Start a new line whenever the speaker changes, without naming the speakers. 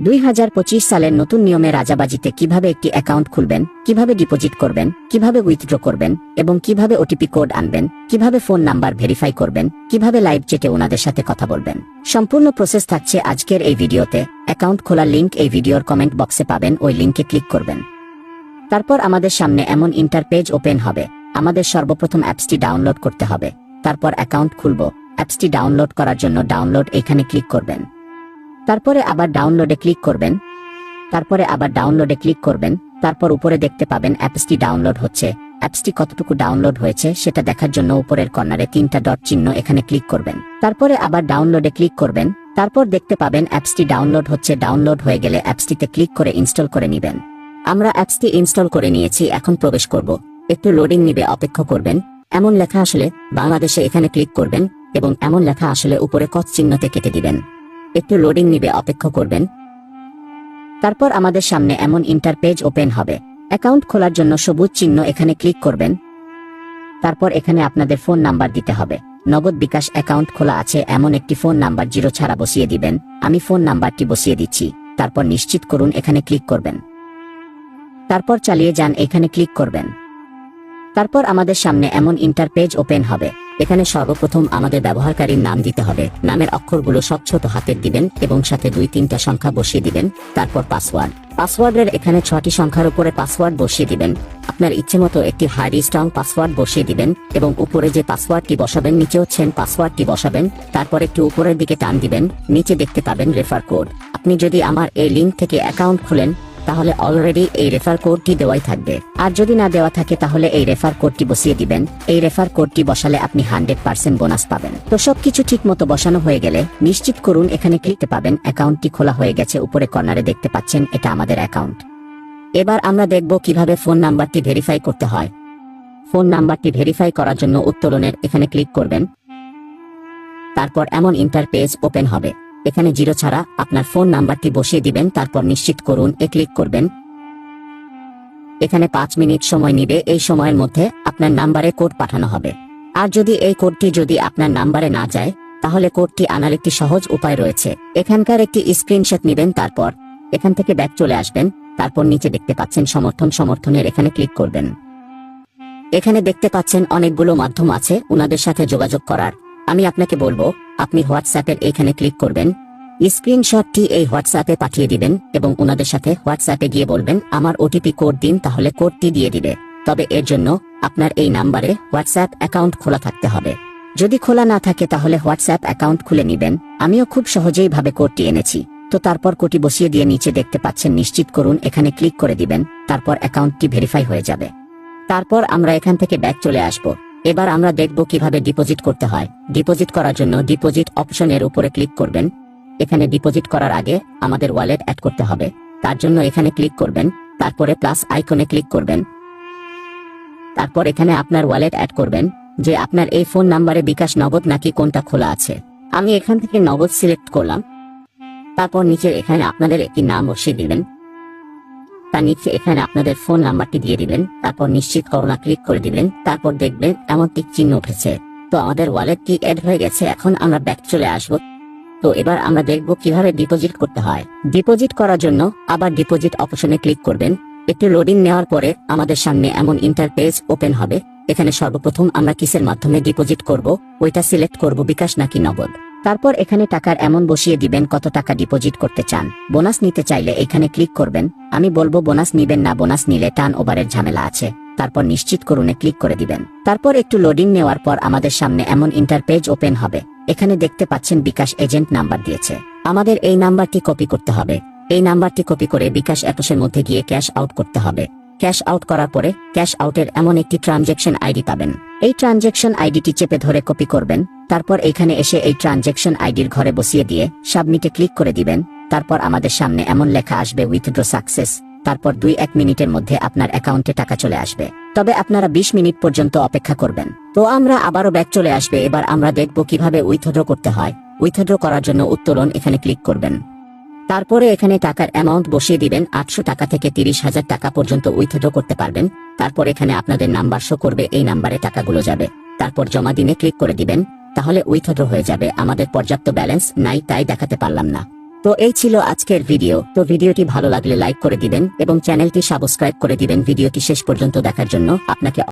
দুই হাজার পঁচিশ সালের নতুন নিয়মে রাজাবাজিতে কীভাবে একটি অ্যাকাউন্ট খুলবেন, কীভাবে ডিপোজিট করবেন, কীভাবে উইথড্র করবেন এবং কীভাবে ওটিপি কোড আনবেন, কীভাবে ফোন নাম্বার ভেরিফাই করবেন, কীভাবে লাইভ চেটে ওনাদের সাথে কথা বলবেন। সম্পূর্ণ প্রসেস থাকছে আজকের এই ভিডিওতে। অ্যাকাউন্ট খোলার লিঙ্ক এই ভিডিওর কমেন্ট বক্সে পাবেন, ওই লিঙ্কে ক্লিক করবেন। তারপর আমাদের সামনে এমন ইন্টারপেজ ওপেন হবে। আমাদের সর্বপ্রথম অ্যাপসটি ডাউনলোড করতে হবে। তারপর অ্যাকাউন্ট খুলব। অ্যাপসটি ডাউনলোড করার জন্য ডাউনলোড এখানে ক্লিক করবেন। তারপরে আবার ডাউনলোডে ক্লিক করবেন। তারপরে আবার ডাউনলোডে ক্লিক করবেন। তারপর উপরে দেখতে পাবেন অ্যাপসটি ডাউনলোড হচ্ছে। অ্যাপসটি কতটুকু ডাউনলোড হয়েছে সেটা দেখার জন্য উপরের কর্নারে তিনটা ডট চিহ্ন এখানে ক্লিক করবেন। তারপরে আবার ডাউনলোডে ক্লিক করবেন। তারপর দেখতে পাবেন অ্যাপসটি ডাউনলোড হচ্ছে। ডাউনলোড হয়ে গেলে অ্যাপসটিতে ক্লিক করে ইনস্টল করে নেবেন। আমরা অ্যাপসটি ইনস্টল করে নিয়েছি, এখন প্রবেশ করব। একটু লোডিং নিবে, অপেক্ষা করবেন। এমন লেখা আসলে বাংলাদেশে এখানে ক্লিক করবেন এবং এমন লেখা আসলে উপরে কচ চিহ্নতে কেটে দিবেন। একটু লোডিং নিবে, অপেক্ষা করবেন। তারপর আমাদের সামনে এমন ইন্টারপেজ ওপেন হবে। অ্যাকাউন্ট খোলার জন্য সবুজ চিহ্ন এখানে ক্লিক করবেন। তারপর এখানে আপনাদের ফোন নাম্বার দিতে হবে। নগদ বিকাশ অ্যাকাউন্ট খোলা আছে, এমন একটি ফোন নাম্বার জিরো ছাড়া বসিয়ে দিবেন। আমি ফোন নাম্বারটি বসিয়ে দিচ্ছি। তারপর নিশ্চিত করুন, এখানে ক্লিক করবেন। তারপর চালিয়ে যান, এখানে ক্লিক করবেন। তারপর আমাদের সামনে এমন ইন্টারপেজ ওপেন হবে। এখানে সর্বপ্রথম আমাদের ব্যবহারকারীর নাম দিতে হবে। নামের অক্ষরগুলো সব ছোট হাতের দিবেন এবং সাথে দুই তিনটা সংখ্যা বসিয়ে দিবেন, তারপর পাসওয়ার্ড। পাসওয়ার্ডের এখানে ছটি সংখ্যার উপরে পাসওয়ার্ড বসিয়ে দিবেন। আপনার ইচ্ছে মতো একটি হাইডি স্ট্রং পাসওয়ার্ড বসিয়ে দিবেন এবং উপরে যে পাসওয়ার্ডটি বসাবেন নিচে হচ্ছেন পাসওয়ার্ডটি বসাবেন, তারপর একটু উপরের দিকে টান দিবেন, নিচে দেখতে পাবেন রেফার কোড। আপনি যদি আমার এই লিঙ্ক থেকে অ্যাকাউন্ট খুলেন তাহলে অলরেডি এই রেফার কোডটি দেওয়াই থাকবে। আর যদি না দেওয়া থাকে, তাহলে এই রেফার কোডটি বসিয়ে দিবেন। এই রেফার কোডটি বসালে আপনি হান্ড্রেড পার্সেন্ট বোনাস পাবেন। তো সবকিছু ঠিক মতো বসানো হয়ে গেলে নিশ্চিত করুন, এখানে ক্লিকতে পাবেন অ্যাকাউন্টটি খোলা হয়ে গেছে, উপরে কর্নারে দেখতে পাচ্ছেন, এটা আমাদের অ্যাকাউন্ট এবার আমরা দেখব কীভাবে ফোন নাম্বারটি ভেরিফাই করতে হয়। ফোন নাম্বারটি ভেরিফাই করার জন্য উত্তরণের এখানে ক্লিক করবেন। তারপর এমন ইন্টারপেজ ওপেন হবে। এখানে জিরো ছাড়া আপনার ফোন নাম্বারটি বসিয়ে দিবেন, তারপর নিশ্চিত করুন, এ ক্লিক করবেন। এখানে পাঁচ মিনিট সময় নিবে, এই সময়ের মধ্যে আপনার নাম্বারে কোড পাঠানো হবে। আর যদি এই কোডটি যদি আপনার নাম্বারে না যায়, তাহলে কোডটি আনার একটি সহজ উপায় রয়েছে। এখানকার একটি স্ক্রিনশট নেবেন, তারপর এখান থেকে ব্যাক চলে আসবেন, তারপর নিচে দেখতে পাচ্ছেন সমর্থন, সমর্থনের এখানে ক্লিক করবেন। এখানে দেখতে পাচ্ছেন অনেকগুলো মাধ্যম আছে ওনাদের সাথে যোগাযোগ করার। আমি আপনাকে বলব আপনি হোয়াটসঅ্যাপের এখানে ক্লিক করবেন। স্ক্রিনশটটি এই হোয়াটসঅ্যাপে পাঠিয়ে দিবেন এবং ওনাদের সাথে হোয়াটসঅ্যাপে গিয়ে বলবেন, আমার ওটিপি কোড দিন, তাহলে কোডটি দিয়ে দিবে। তবে এর জন্য আপনার এই নাম্বারে হোয়াটসঅ্যাপ অ্যাকাউন্ট খোলা থাকতে হবে। যদি খোলা না থাকে, তাহলে হোয়াটসঅ্যাপ অ্যাকাউন্ট খুলে নেবেন। আমিও খুব সহজেই ভাবে কোডটি এনেছি। তো তারপর কোটি বসিয়ে দিয়ে নিচে দেখতে পাচ্ছেন, নিশ্চিত করুন, এখানে ক্লিক করে দিবেন, তারপর অ্যাকাউন্টটি ভেরিফাই হয়ে যাবে। তারপর আমরা এখান থেকে ব্যাক চলে আসব। এবার আমরা দেখব কীভাবে ডিপোজিট করতে হয়। ডিপোজিট করার জন্য ডিপোজিট অপশনের উপরে ক্লিক করবেন। এখানে ডিপোজিট করার আগে আমাদের ওয়ালেট অ্যাড করতে হবে। তার জন্য এখানে ক্লিক করবেন। তারপরে প্লাস আইকনে ক্লিক করবেন। তারপর এখানে আপনার ওয়ালেট অ্যাড করবেন, যে আপনার এই ফোন নাম্বারে বিকাশ নগদ নাকি কোনটা খোলা আছে। আমি এখান থেকে নগদ সিলেক্ট করলাম। তারপর নিচে এখানে আপনাদের একটি নাম বসিয়ে দিবেন। তার নিচে এখানে আপনাদের ফোন নাম্বারটি দিয়ে দিবেন, তারপর নিশ্চিত করোনা ক্লিক করে দিবেন, তারপর দেখবেন এমন টিক চিহ্ন উঠেছে। তো আমাদের ওয়ালেটটি অ্যাড হয়ে গেছে, এখন আমরা ব্যাক চলে আসব। তো এবার আমরা দেখব কীভাবে ডিপোজিট করতে হয়। ডিপোজিট করার জন্য আবার ডিপোজিট অপশনে ক্লিক করবেন। একটু লোডিং নেওয়ার পরে আমাদের সামনে এমন ইন্টারপেজ ওপেন হবে। এখানে সর্বপ্রথম আমরা কিসের মাধ্যমে ডিপোজিট করব, ওইটা সিলেক্ট করব বিকাশ নাকি নগদ। তারপর এখানে টাকার এমন বসিয়ে দিবেন কত টাকা ডিপোজিট করতে চান। বোনাস নিতে চাইলে এখানে ক্লিক করবেন। আমি বলব বোনাস নিবেন না, বোনাস নিলে টান ওভারের ঝামেলা আছে। তারপর নিশ্চিত করুনে ক্লিক করে দিবেন। তারপর একটু লোডিং নেওয়ার পর আমাদের সামনে এমন ইন্টারপেজ ওপেন হবে। এখানে দেখতে পাচ্ছেন বিকাশ এজেন্ট নাম্বার দিয়েছে। আমাদের এই নাম্বারটি কপি করতে হবে। এই নাম্বারটি কপি করে বিকাশ অ্যাপসের মধ্যে গিয়ে ক্যাশ আউট করতে হবে। ক্যাশ আউট করার পরে ক্যাশ আউটের এমন একটি ট্রানজেকশন আইডি পাবেন। এই ট্রানজেকশন আইডিটি চেপে ধরে কপি করবেন, তারপর এখানে এসে এই ট্রানজেকশন আইডির ঘরে বসিয়ে দিয়ে সাবমিটে ক্লিক করে দিবেন, তারপর আমাদের সামনে এমন লেখা আসবে উইথড্র সাকসেস তারপর দুই এক মিনিটের মধ্যে আপনার অ্যাকাউন্টে টাকা চলে আসবে। তবে আপনারা বিশ মিনিট পর্যন্ত অপেক্ষা করবেন। তো আমরা আবারও ব্যাক চলে আসবে, এবার আমরা দেখব কীভাবে উইথড্র করতে হয়। উইথড্র করার জন্য উত্তোলন এখানে ক্লিক করবেন। তারপরে এখানে টাকার অ্যামাউন্ট বসিয়ে দিবেন, আটশো টাকা থেকে তিরিশ হাজার টাকা পর্যন্ত উইথড্র করতে পারবেন। তারপর এখানে আপনাদের নাম্বার শো করবে, এই নাম্বারে টাকাগুলো যাবে। তারপর জমা দিনে ক্লিক করে দিবেন, তাহলে উইথড্র হয়ে যাবে। আমাদের পর্যাপ্ত ব্যালেন্স নাই, তাই দেখাতে পারলাম না। তো এই ছিল আজকের ভিডিও তো ভিডিওটি ভালো লাগলে লাইক করে দিবেন এবং চ্যানেলটি সাবস্ক্রাইব করে দিবেন। ভিডিওটি শেষ পর্যন্ত দেখার জন্য আপনাকে